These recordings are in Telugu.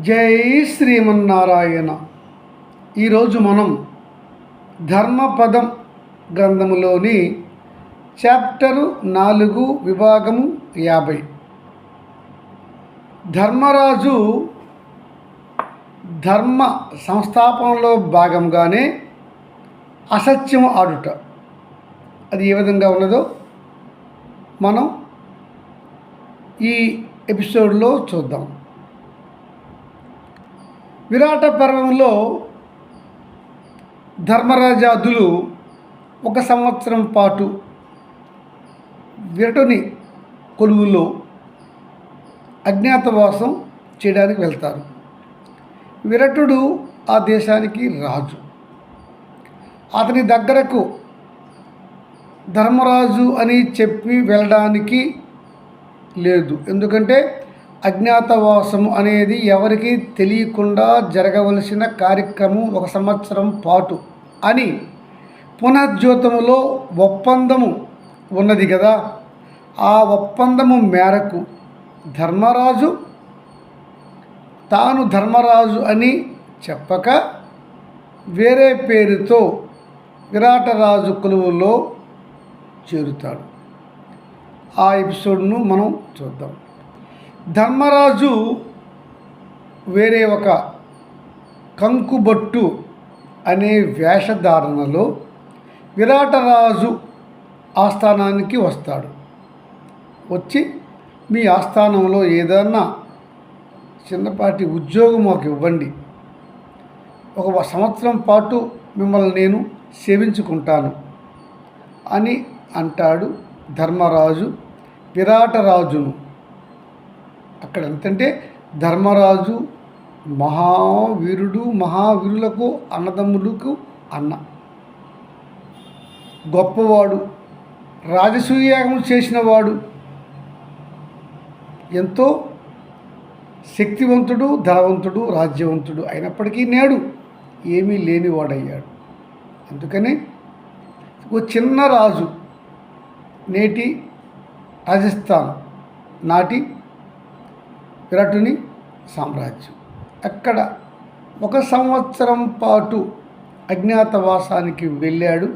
జై శ్రీమన్నారాయణ. ఈరోజు మనం ధర్మపదం గ్రంథములోని చాప్టరు నాలుగు విభాగము యాభై. ధర్మరాజు ధర్మ సంస్థాపనలో భాగంగానే అసత్యం ఆడుట. అది ఏ విధంగా ఉన్నదో మనం ఈ ఎపిసోడ్లో చూద్దాం. విరాట పర్వంలో ధర్మరాజాదులు ఒక సంవత్సరం పాటు విరటుని కొలువులో అజ్ఞాతవాసం చేయడానికి వెళ్తారు. విరటుడు ఆ దేశానికి రాజు. అతని దగ్గరకు ధర్మరాజు అని చెప్పి వెళ్ళడానికి లేదు. ఎందుకంటే అజ్ఞాతవాసం అనేది ఎవరికి తెలియకుండా జరగవలసిన కార్యక్రమం ఒక సంవత్సరం పాటు అని పునర్జ్యోతములో ఒప్పందము ఉన్నది కదా ఆ ఒప్పందము మేరకు ధర్మరాజు తాను ధర్మరాజు అని చెప్పక వేరే పేరుతో విరాటరాజు కొలువులో చేరుతాడు. ఆ ఎపిసోడ్ను మనం చూద్దాం. ధర్మరాజు వేరే ఒక కంకుబట్టు అనే వేషధారణలో విరాటరాజు ఆస్థానానికి వస్తాడు. వచ్చి మీ ఆస్థానంలో ఏదన్నా చిన్నపాటి ఉద్యోగం మాకు ఇవ్వండి. ఒక సంవత్సరం పాటు మిమ్మల్ని నేను సేవించుకుంటాను అని అంటాడు ధర్మరాజు విరాటరాజును. అక్కడ ఎంతంటే ధర్మరాజు మహావీరుడు మహావీరులకు అన్నదమ్ములకు అన్న. గొప్పవాడు రాజసూయాగం చేసినవాడు. ఎంతో శక్తివంతుడు ధనవంతుడు రాజ్యవంతుడు అయినప్పటికీ నేడు ఏమీ లేనివాడయ్యాడు. అందుకని ఓ చిన్న రాజు నేటి రాజస్థాన్ నాటి విరటుని సామ్రాజ్యం. అక్కడ ఒక సంవత్సరం పాటు అజ్ఞాతవాసానికి వెళ్ళాడు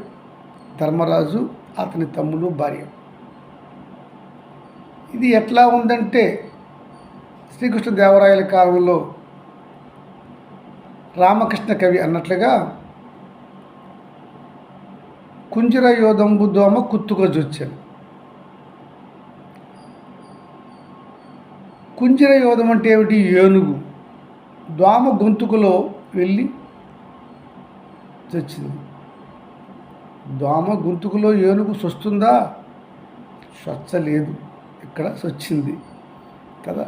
ధర్మరాజు అతని తమ్ముడు భార్య. ఇది ఎట్లా ఉందంటే శ్రీకృష్ణదేవరాయల కాలంలో రామకృష్ణ కవి అన్నట్లుగా కుంజర యోధంబు దోమ కుత్తుకొచ్చాను కుంజర యోధం అంటే ఏమిటి? ఏనుగు. దోమ గొంతుకులో వెళ్ళి చచ్చింది. దోమ గొంతుకులో ఏనుగు స్వస్తుందా స్వచ్చలేదు ఇక్కడ స్వచ్చింది కదా?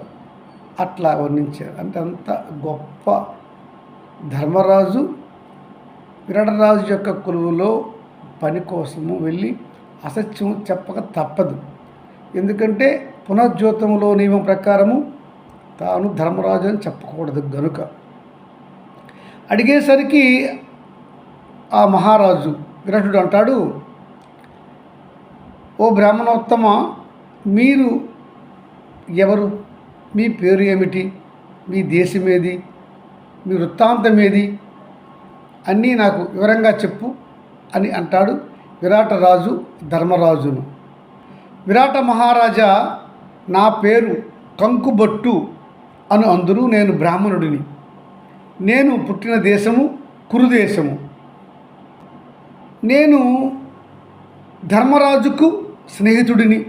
అట్లా వర్ణించారు. అంటే అంత గొప్ప ధర్మరాజు విరాటరాజు యొక్క కొలువులో పని కోసము వెళ్ళి అసత్యం చెప్పక తప్పదు. ఎందుకంటే పునర్జ్యోతములో నియమం ప్రకారము తాను ధర్మరాజు అని చెప్పకూడదు గనుక. అడిగేసరికి ఆ మహారాజు విరాటుడు అంటాడు ఓ బ్రాహ్మణోత్తమ మీరు ఎవరు? మీ పేరు ఏమిటి? మీ దేశం ఏది మీ వృత్తాంతం ఏది అన్నీ నాకు వివరంగా చెప్పు అని అంటాడు విరాటరాజు ధర్మరాజును. విరాట మహారాజా నా పేరు కంకుబొట్టు అను అందరూ నేను బ్రాహ్మణుడిని. నేను పుట్టిన దేశము కురుదేశము. నేను ధర్మరాజుకు స్నేహితుడిని.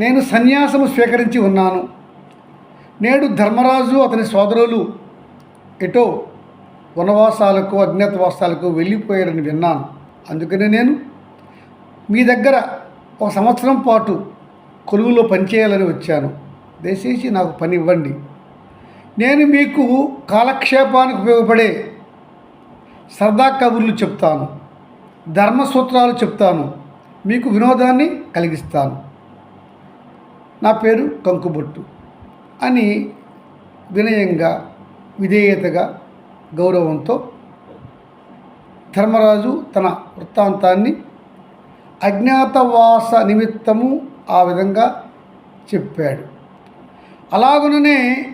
నేను సన్యాసము స్వీకరించి ఉన్నాను. నేడు ధర్మరాజు అతని సోదరులు ఎటో వనవాసాలకు అజ్ఞాతవాసాలకు వెళ్ళిపోయారని విన్నాను. అందుకనే నేను మీ దగ్గర ఒక సంవత్సరం పాటు కొలువులో పనిచేయాలని వచ్చాను. దయచేసి నాకు పని ఇవ్వండి. నేను మీకు కాలక్షేపానికి ఉపయోగపడే సరదా కబుర్లు చెప్తాను. ధర్మసూత్రాలు చెప్తాను. మీకు వినోదాన్ని కలిగిస్తాను. నా పేరు కంకుబొట్టు అని వినయంగా విధేయతగా గౌరవంతో ధర్మరాజు తన వృత్తాంతాన్ని అజ్ఞాతవాస నిమిత్తము ఆ విధంగా చెప్పాడు. అలాగుననే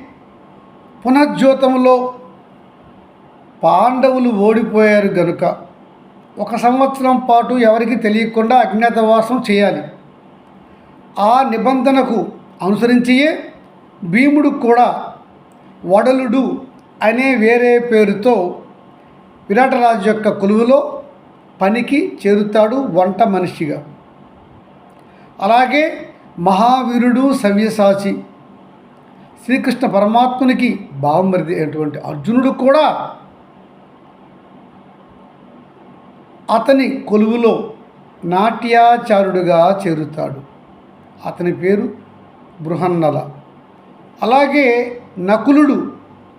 పునర్జ్యోతంలో పాండవులు ఓడిపోయారు గనుక ఒక సంవత్సరం పాటు ఎవరికి తెలియకుండా అజ్ఞాతవాసం చేయాలి. ఆ నిబంధనకు అనుసరించియే భీముడు కూడా వడలుడు అనే వేరే పేరుతో విరాటరాజు యొక్క కొలువులో పనికి చేరుతాడు వంట మనిషిగా. అలాగే మహావీరుడు సవ్యసాచి. శ్రీకృష్ణ పరమాత్మునికి బావమరిది అయినటువంటి అర్జునుడు కూడా అతని కొలువులో నాట్యాచారుడుగా చేరుతాడు. అతని పేరు బృహన్నల. అలాగే నకులుడు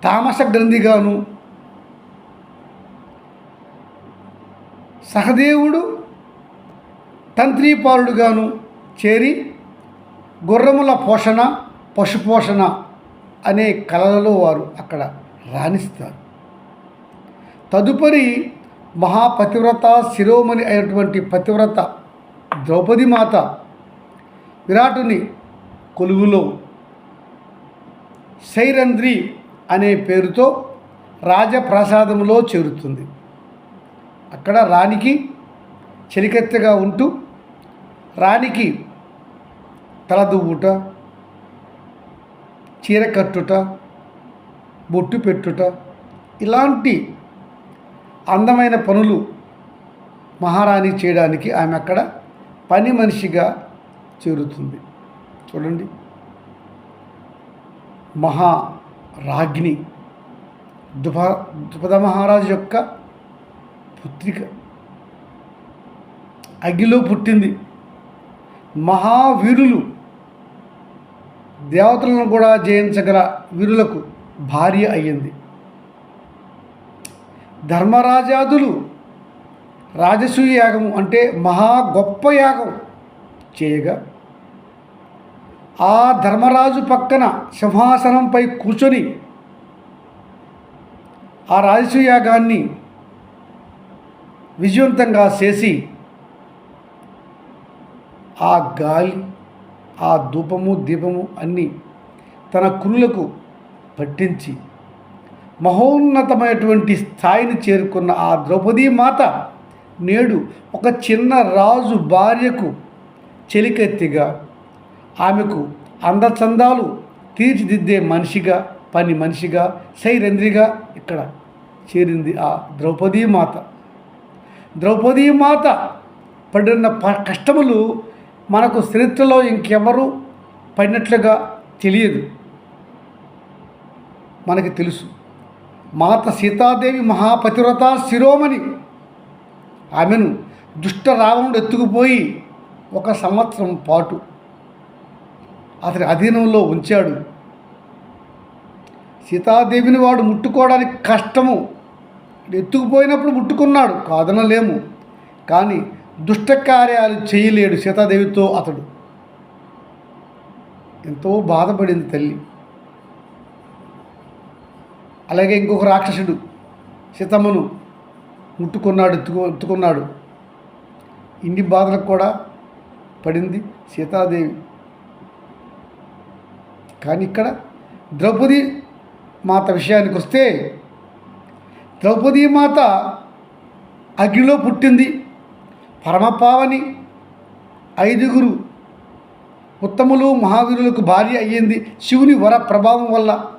తామస గ్రంథిగాను. సహదేవుడు తంత్రీపాలుడుగాను. చేరి గుర్రముల పోషణ పశుపోషణ అనే కళలలో వారు అక్కడ రాణిస్తారు. తదుపరి మహాపతివ్రత శిరోమణి అయినటువంటి పతివ్రత ద్రౌపది మాత విరాటుని కొలువులో శైరంద్రి అనే పేరుతో రాజప్రసాదంలో చేరుతుంది. అక్కడ రాణికి చెలికెత్తగా ఉంటూ రాణికి తలదువ్వుట చీర కట్టుట బొట్టు పెట్టుట ఇలాంటి అందమైన పనులు మహారాణి చేయడానికి ఆమె అక్కడ పని మనిషిగా చేరుతుంది. చూడండి. మహా రాజ్ఞి దుప ద్రుపద మహారాజు యొక్క పుత్రిక. అగ్గిలో పుట్టింది. మహావీరులు దేవతలను కూడా జయించగల వీరులకు భార్య అయ్యింది. ధర్మరాజాదులు రాజసూయ యాగం అంటే మహా గొప్ప యాగం చేయగా ఆ ధర్మరాజు పక్కన సింహాసనంపై కూర్చొని ఆ రాజసూయ యాగాన్ని విజయవంతంగా చేసి ఆ గాలి ఆ ధూపము దీపము అన్నీ తన కురులకు పట్టించి మహోన్నతమైనటువంటి స్థాయిని చేరుకున్న ఆ ద్రౌపదీ మాత నేడు ఒక చిన్న రాజు భార్యకు చెలికెత్తిగా ఆమెకు అందచందాలు తీర్చిదిద్దే మనిషిగా పని మనిషిగా శైరంద్రిగా ఇక్కడ చేరింది ఆ ద్రౌపదీ మాత. ద్రౌపదీ మాత పడిన ప కష్టములు మనకు చరిత్రలో ఇంకెవరు పడినట్లుగా తెలియదు. మనకి తెలుసు. మాత సీతాదేవి మహాపతివ్రత శిరోమణి. ఆమెను దుష్ట రావణుడు ఎత్తుకుపోయి ఒక సంవత్సరం పాటు అతని అధీనంలో ఉంచాడు. సీతాదేవిని వాడు ముట్టుకోవడానికి కష్టము. ఎత్తుకుపోయినప్పుడు ముట్టుకున్నాడు. కాదనలేము. కానీ దుష్టకార్యాలు చేయలేడు సీతాదేవితో అతడు. ఎంతో బాధపడింది తల్లి. అలాగే ఇంకొక రాక్షసుడు సీతమ్మను ముట్టుకున్నాడు ఎత్తుకు ఎత్తుకున్నాడు. ఇన్ని బాధలకు కూడా పడింది సీతాదేవి. కానీ ఇక్కడ ద్రౌపది మాత విషయానికి వస్తే ద్రౌపదీ మాత అగ్నిలో పుట్టింది. పరమపావని ఐదుగురు ఉత్తములు మహావీరులకు భార్య అయ్యింది. శివుని వర ప్రభావం వల్ల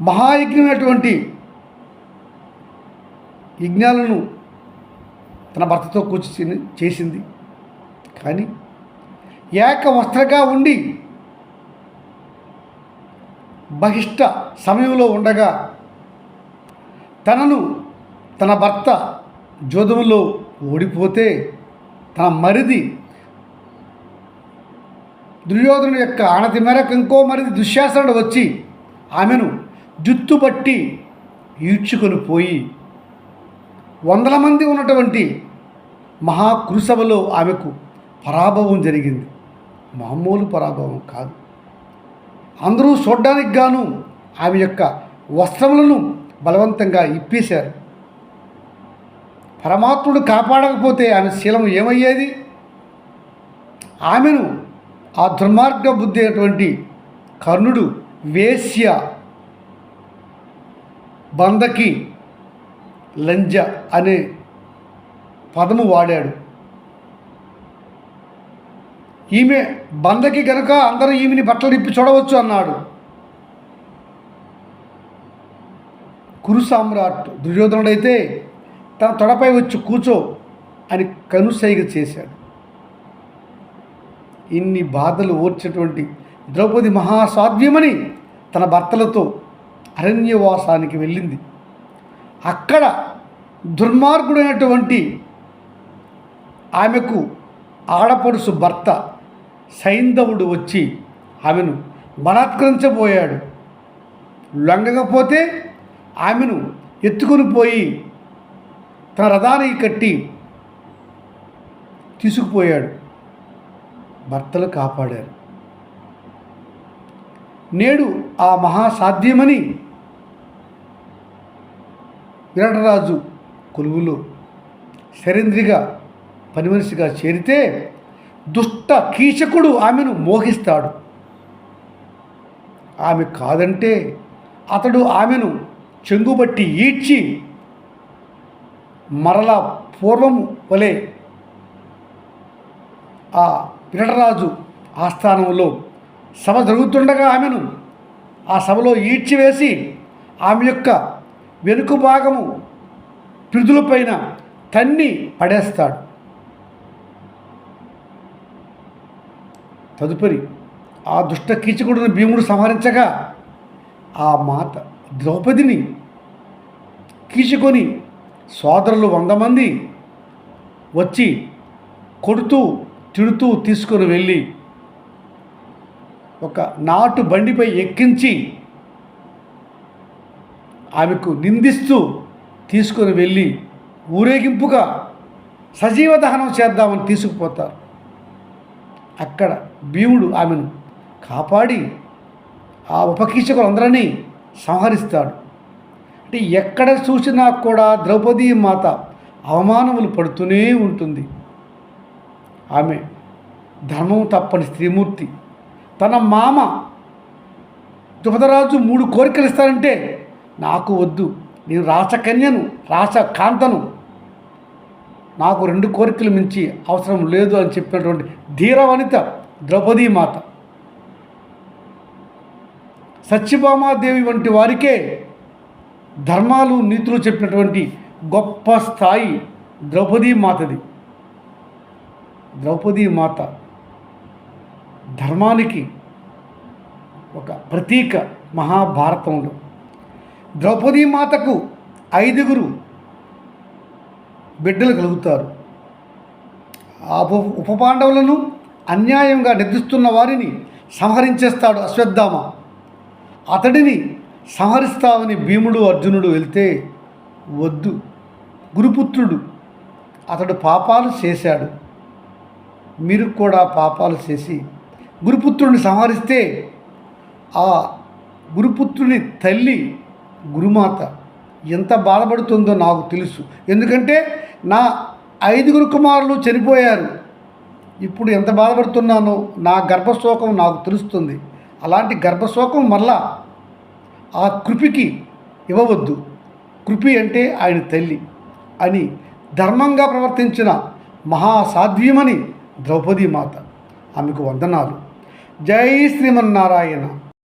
మహాయజ్ఞమైనటువంటి యజ్ఞాలను తన భర్తతో కూర్చుని చేసింది. కానీ ఏక వస్త్రగా ఉండి బహిష్ట సమయంలో ఉండగా తనను తన భర్త జోదములో ఓడిపోతే తన మరిది దుర్యోధను యొక్క ఆనతి మేరకు ఇంకో మరిది దుశ్శాసనుడు వచ్చి ఆమెను జుత్తుపట్టి ఈడ్చుకొని పోయి వందల మంది ఉన్నటువంటి మహాకృసభలో ఆమెకు పరాభవం జరిగింది. మామూలు పరాభవం కాదు. అందరూ చూడ్డానికి గాను ఆమె యొక్క వస్త్రములను బలవంతంగా ఇప్పేశారు. పరమాత్ముడు కాపాడకపోతే ఆమె శీలం ఏమయ్యేది? ఆమెను ఆ దుర్మార్గ బుద్ధి అయినటువంటి కర్ణుడు వేశ్య బందకి లంజ అనే పదము వాడాడు. ఈమె బందకి కనుక అందరూ ఈమెని బట్టలు ఇప్పి చూడవచ్చు అన్నాడు. కురు సామ్రాట్ దుర్యోధనుడైతే తన తొడపై వచ్చి కూర్చో అని కనుసైగ చేశాడు. ఇన్ని బాధలు ఓర్చేటువంటి ద్రౌపది మహాసాధ్యమని తన భర్తలతో అరణ్యవాసానికి వెళ్ళింది. అక్కడ దుర్మార్గుడైనటువంటి ఆమెకు ఆడపడుసు భర్త సైంధవుడు వచ్చి ఆమెను బలాత్కరించబోయాడు. లొంగకపోతే ఆమెను ఎత్తుకుని పోయి తన రథానికి కట్టి తీసుకుపోయాడు. భర్తలు కాపాడారు. నేడు ఆ మహాసాధ్యమని విరాటరాజు కొలువులో శరేంద్రిగా పనిమనిషిగా చేరితే దుష్ట కీచకుడు ఆమెను మోహిస్తాడు. ఆమె కాదంటే అతడు ఆమెను చెంగుబట్టి ఈడ్చి మరలా పూర్వము వలె ఆ విరటరాజు ఆస్థానంలో సభ జరుగుతుండగా ఆమెను ఆ సభలో ఈడ్చివేసి ఆమె యొక్క వెనుక భాగము పిరుదులపైన తన్ని పడేస్తాడు. తదుపరి ఆ దుష్ట కీచకుడిని భీముడు సంహరించగా ఆ మాత ద్రౌపదిని కీచుకొని సోదరులు వంద మంది వచ్చి కొడుతూ తిడుతూ తీసుకొని వెళ్ళి ఒక నాటు బండిపై ఎక్కించి ఆమెకు నిందిస్తూ తీసుకొని వెళ్ళి ఊరేగింపుగా సజీవ దహనం చేద్దామని తీసుకుపోతారు. అక్కడ భీముడు ఆమెను కాపాడి ఆ ఉపకీచకులందరినీ సంహరిస్తాడు. అంటే ఎక్కడ చూసినా కూడా ద్రౌపదీ మాత అవమానములు పడుతూనే ఉంటుంది. ఆమె ధర్మం తప్పని స్త్రీమూర్తి. తన మామ ద్రుపదరాజు మూడు కోరికలు ఇస్తారంటే నాకు వద్దు నేను రాసకన్యను రాసకాంతను నాకు రెండు కోరికలు మించి అవసరం లేదు అని చెప్పినటువంటి ధీరవనిత ద్రౌపదీ మాత. సత్యభామాదేవి వంటి వారికే ధర్మాలు నీతులు చెప్పినటువంటి గొప్ప స్థాయి ద్రౌపదీ మాతది. ద్రౌపదీ మాత ధర్మానికి ఒక ప్రతీక మహాభారతంలో. ద్రౌపదీ మాతకు ఐదుగురు బిడ్డలు కలుగుతారు. ఆ ఉప పాండవులను అన్యాయంగా నిద్రిస్తున్న వారిని సంహరించేస్తాడు అశ్వత్థామ. అతడిని సంహరిస్తామని భీముడు అర్జునుడు వెళ్తే వద్దు. గురుపుత్రుడు అతడు పాపాలు చేశాడు. మీరు కూడా పాపాలు చేసి గురుపుత్రుడిని సంహరిస్తే ఆ గురుపుత్రుని తల్లి గురుమాత ఎంత బాధపడుతుందో నాకు తెలుసు. ఎందుకంటే నా ఐదుగురు కుమారులు చనిపోయారు. ఇప్పుడు ఎంత బాధపడుతున్నానో నా గర్భశోకం నాకు తెలుస్తుంది. అలాంటి గర్భశోకం మళ్ళా ఆ కృపికి ఇవ్వవద్దు. కృపి అంటే ఆయన తల్లి అని ధర్మంగా ప్రవర్తించిన మహాసాధ్వీమని ద్రౌపదీ మాత ఆమెకు వందనాలు. జై శ్రీమన్నారాయణ.